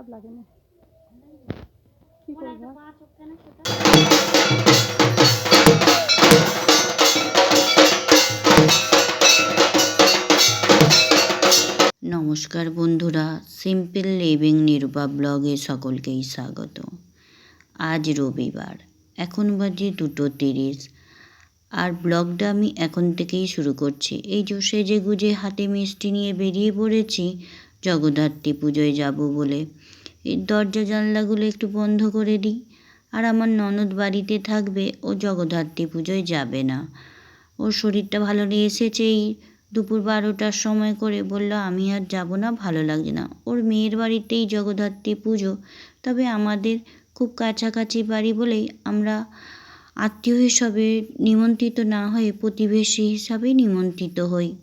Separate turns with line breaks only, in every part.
খারাপ লাগে না কি করব?
নমস্কার বন্ধুরা সিম্পল লিভিং নিরূপা ব্লগে সকলকেই স্বাগত। আজ রবিবার এখন বাজে দুটো তিরিশ। আর ব্লগটা আমি এখন থেকেই শুরু করছি। এই যে সেজে গুজে হাতে মিষ্টি নিয়ে বেরিয়ে পড়েছি জগদ্ধাত্রী পুজোয় যাব বলে। এই দরজা জানলাগুলো একটু বন্ধ করে দিই। আর আমার ননদ বাড়িতে থাকবে, ও জগদ্ধাত্রী পুজোয় যাবে না। ওর শরীরটা ভালো নিয়ে এসেছে এই দুপুর বারোটার সময় করে। বলল, আমি আর যাব না, ভালো লাগছে না। ওর মেয়ের বাড়িতেই জগদ্ধাত্রী পুজো। তবে আমাদের খুব কাছাকাছি বাড়ি বলেই আমরা আত্মীয় হিসাবে নিমন্ত্রিত না হয়ে প্রতিবেশী হিসাবে নিমন্ত্রিত হই।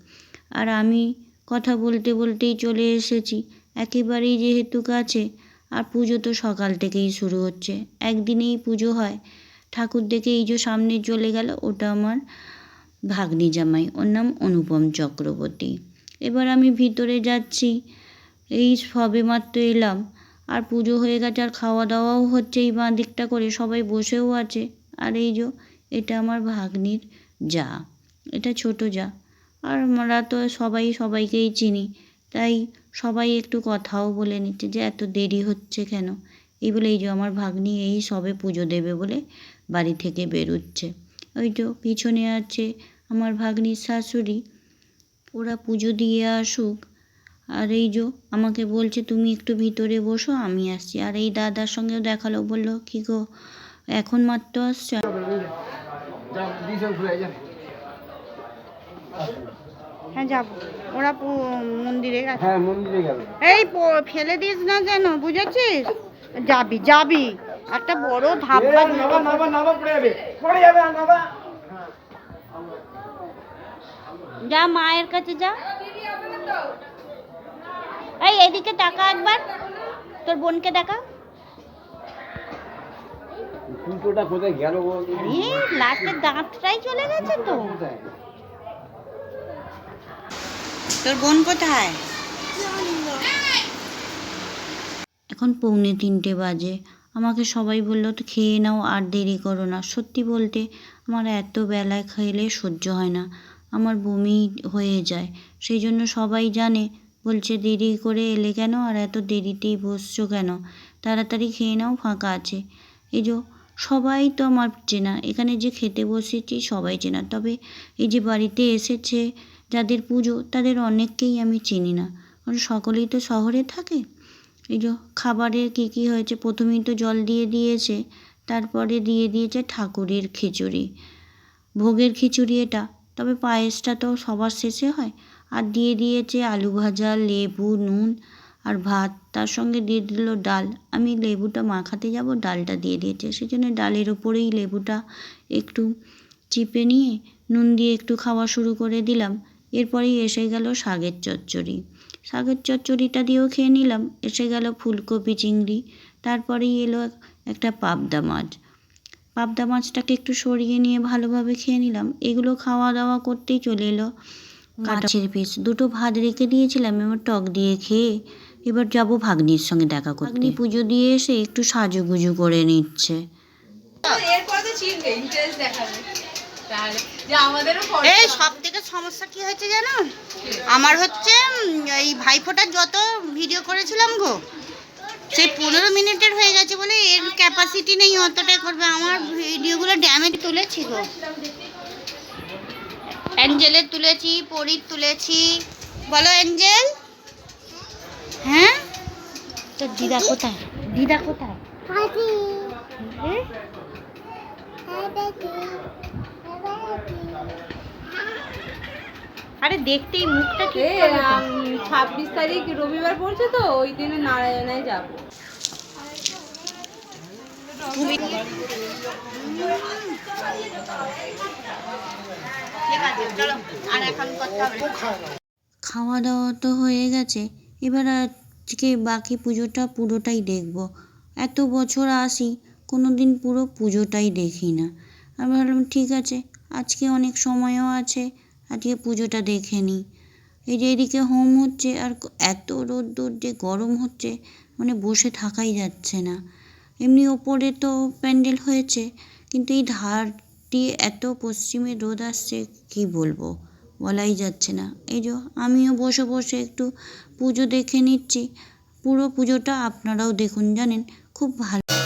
আর আমি কথা বলতে বলতেই চলে এসেছি। একেবারেই যেহেতু কাছে, আর পুজো তো সকাল থেকেই শুরু হচ্ছে। একদিনেই পুজো হয়। ঠাকুর দেখে এই যে সামনে চলে গেল, ওটা আমার ভাগ্নি জামাই ওর নাম অনুপম চক্রবর্তী। এবার আমি ভিতরে যাচ্ছি। এই সবে মাত্র এলাম। আর পুজো হয়ে গেছে, আর খাওয়া দাওয়াও হচ্ছে এই বাঁ দিকটা করে। সবাই বসেও আছে। আর এই যে, এটা আমার ভাগ্নির যা। এটা ছোট যা। আর আমরা তো সবাই সবাইকেই চিনি। তাই সবাই একটু কথাও বলে নিচ্ছে যে, এত দেরি হচ্ছে কেন? এই বলে, এই যে আমার ভাগ্নি এই সবে পুজো দেবে বলে বাড়ি থেকে বেরোচ্ছে। ওই তো পিছনে আছে আমার ভাগ্নির শাশুড়ি। ওরা পুজো দিয়ে আসুক। আর এই যে আমাকে বলছে, তুমি একটু ভিতরে বসো, আমি আসছি। আর এই দাদার সঙ্গেও দেখাল, বলল, কী গো, এখন মাত্র আসছে?
হ্যাঁ যাব। ওরা মন্দিরে গেছে।
হ্যাঁ মন্দিরে গেল।
এই ফেলে দিস না যেন বুঝেছিস? যাবি যাবি। একটা বড় ধাপ্পা
নাবা নাবা নাবা পড়ে যাবে। পড়ে যাবে নাবা
যা মায়ের কাছে যা। এই এদিকে টাকা একবার। তোর বোনকে দেখা।
কোথায় গেল
লাস্টের দাঁতটাই চলে গেছে তো। তোর বোন কোথায়?
এখন পৌনে তিনটে বাজে। আমাকে সবাই বলল, তো খেয়ে নাও আর দেরি করো না। সত্যি বলতে, আমার এত বেলায় খেলে সহ্য হয় না। আমার বমি হয়ে যায়। সেই জন্য সবাই জানে, বলছে, দেরি করে এলে কেন? আর এত দেরিতেই বসছো কেন? তাড়াতাড়ি খেয়ে নাও, ফাঁকা আছে। এই যে, সবাই তো আমার চেনা। এখানে যে খেতে বসেছি, সবাই চেনা। তবে এই যে বাড়িতে এসেছে যাদের পুজো, তাদের অনেককেই আমি চিনি না। কারণ সকলেই তো শহরে থাকে। এই যে খাবারে কী কী হয়েছে, প্রথমেই তো জল দিয়ে দিয়েছে, তারপরে দিয়ে দিয়েছে ঠাকুরের খিচুড়ি। ভোগের খিচুড়ি এটা, তবে পায়েসটা তো সবার শেষে হয়। আর দিয়ে দিয়েছে আলু ভাজা, লেবু, নুন আর ভাত। তার সঙ্গে দিয়ে দিল ডাল। আমি লেবুটা মাখাতে যাব, ডালটা দিয়ে দিয়েছে। সেই জন্য ডালের ওপরেই লেবুটা একটু চিপে নিয়ে, নুন দিয়ে একটু খাওয়া শুরু করে দিলাম। এরপরেই এসে গেল শাকের চচ্চড়ি। শাকের চচ্চড়িটা দিয়েও খেয়ে নিলাম। এসে গেল ফুলকপি চিংড়ি। তারপরেই এলো একটা পাবদা মাছ। পাবদা মাছটাকে একটু সরিয়ে নিয়ে ভালোভাবে খেয়ে নিলাম। এগুলো খাওয়া দাওয়া করতেই চলে এলো। মাছের পিস। দুটো ভাত রেখে দিয়েছিলাম এবার টক দিয়ে খেয়ে এবার যাব ভাগ্নির সঙ্গে দেখা করতে। ভাগ্নি পুজো দিয়ে এসে একটু সাজুগুজু করে নিচ্ছে।
এই সব থেকে সমস্যা কি হয়েছে জানো? আমার হচ্ছে এই ভাইফোঁটার যত ভিডিও করেছিলাম গো সেই পনেরো মিনিটের হয়ে গেছে বলে এর ক্যাপাসিটি নেই অতটাই করবে। আমার ভিডিওগুলো ড্যামেজ তুলেছি গো। অ্যাঞ্জেলের তুলেছি পরীর তুলেছি। বলো অ্যাঞ্জেল হ্যাঁ? তোর দিদা কোথায়? দিদা কোথায়? হ্যাঁ? আরে দেখতেই মুখটা তো।
ছাব্বিশ তারিখ রবিবার পড়ছে তো ওই দিনে নারায়ণায় যাব।
খাওয়া দাওয়া তো হয়ে গেছে এবার আজকে বাকি পুজোটা পুরোটাই দেখব এত বছর আসি কোনো দিন পুরো পুজোটাই দেখি না আমি ভাবলাম ঠিক আছে আজকে অনেক সময়ও আছে, আজকে পুজোটা দেখে নিই। এই যে এদিকে হোম হচ্ছে আর এত রোদ্দুর যে গরম হচ্ছে মানে বসে থাকাই যাচ্ছে না। এমনি ওপরে তো প্যান্ডেল হয়েছে, কিন্তু এই ধার দিয়ে এত পশ্চিমে রোদ আসছে, কি বলব? বলাই যাচ্ছে না। এই যে আমিও বসে বসে একটু পুজো দেখে নিচ্ছি। পুরো পুজোটা আপনারাও দেখুন, জানেন? খুব ভালো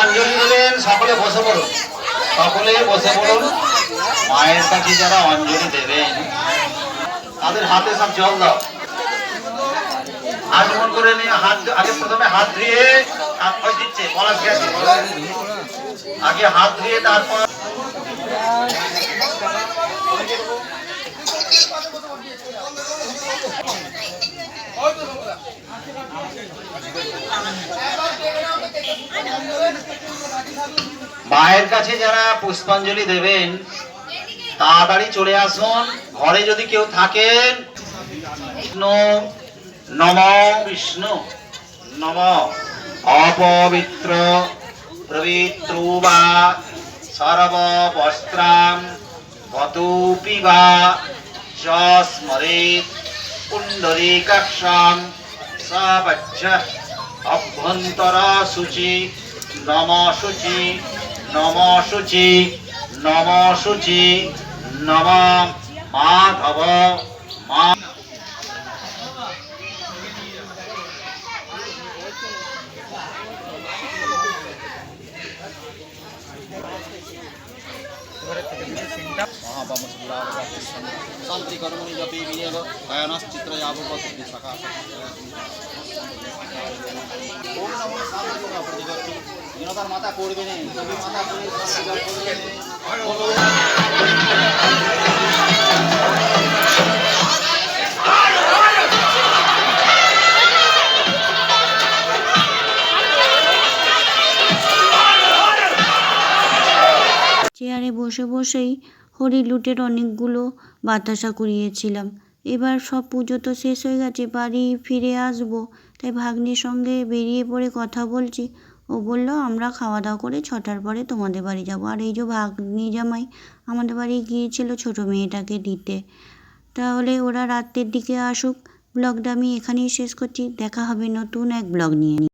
অঞ্জলি দেবেন সকলে বসে পড়ুন। সকলে বসে পড়ুন। মায়ের কাছে যারা অঞ্জলি দেবেন, তাদের হাতে সব জল দাও। আগমন করে নিয়ে হাত আগে প্রথমে হাত ধুয়ে, হাত দিচ্ছে পলাশ গেছে। আগে হাত ধুয়ে তারপর মায়ের কাছে যারা পুষ্পাঞ্জলি দেবেন, তাড়াতাড়ি চলে আসুন। ঘরে যদি কেউ থাকেন নম বিষ্ণু নম অপবিত্র। পবিত্রুবা সর্ববস্ত্রাম বতূপি বা চ স্মরেত পুণ্ডরীকাক্ষাম সবচ্ছ অভ্যন্তর শুচি নম শুচি নম শুচি নম শুচি নম মাধব মা
শান্তি কর্মণি জপি বিনিয়োগ কায়নাশ্চিত্র যাবতীয় শাখা মাথা করবে না তুমি করবে।
বসে বসেই হরি লুটের অনেকগুলো বাতাসা কুড়িয়েছিলাম। এবার সব পুজো তো শেষ হয়ে গেছে, বাড়ি ফিরে আসব। তাই ভাগ্নির সঙ্গে বেরিয়ে পড়ে কথা বলছি। ও বলল, আমরা খাওয়া দাওয়া করে ছটার পরে তোমাদের বাড়ি যাব। আর এই যে ভাগ্নি জামাই আমাদের বাড়ি গিয়েছিল ছোট মেয়েটাকে দিতে। তাহলে ওরা রাতের দিকে আসুক। ব্লগটা আমি এখানেই শেষ করছি। দেখা হবে নতুন এক ব্লগ নিয়ে।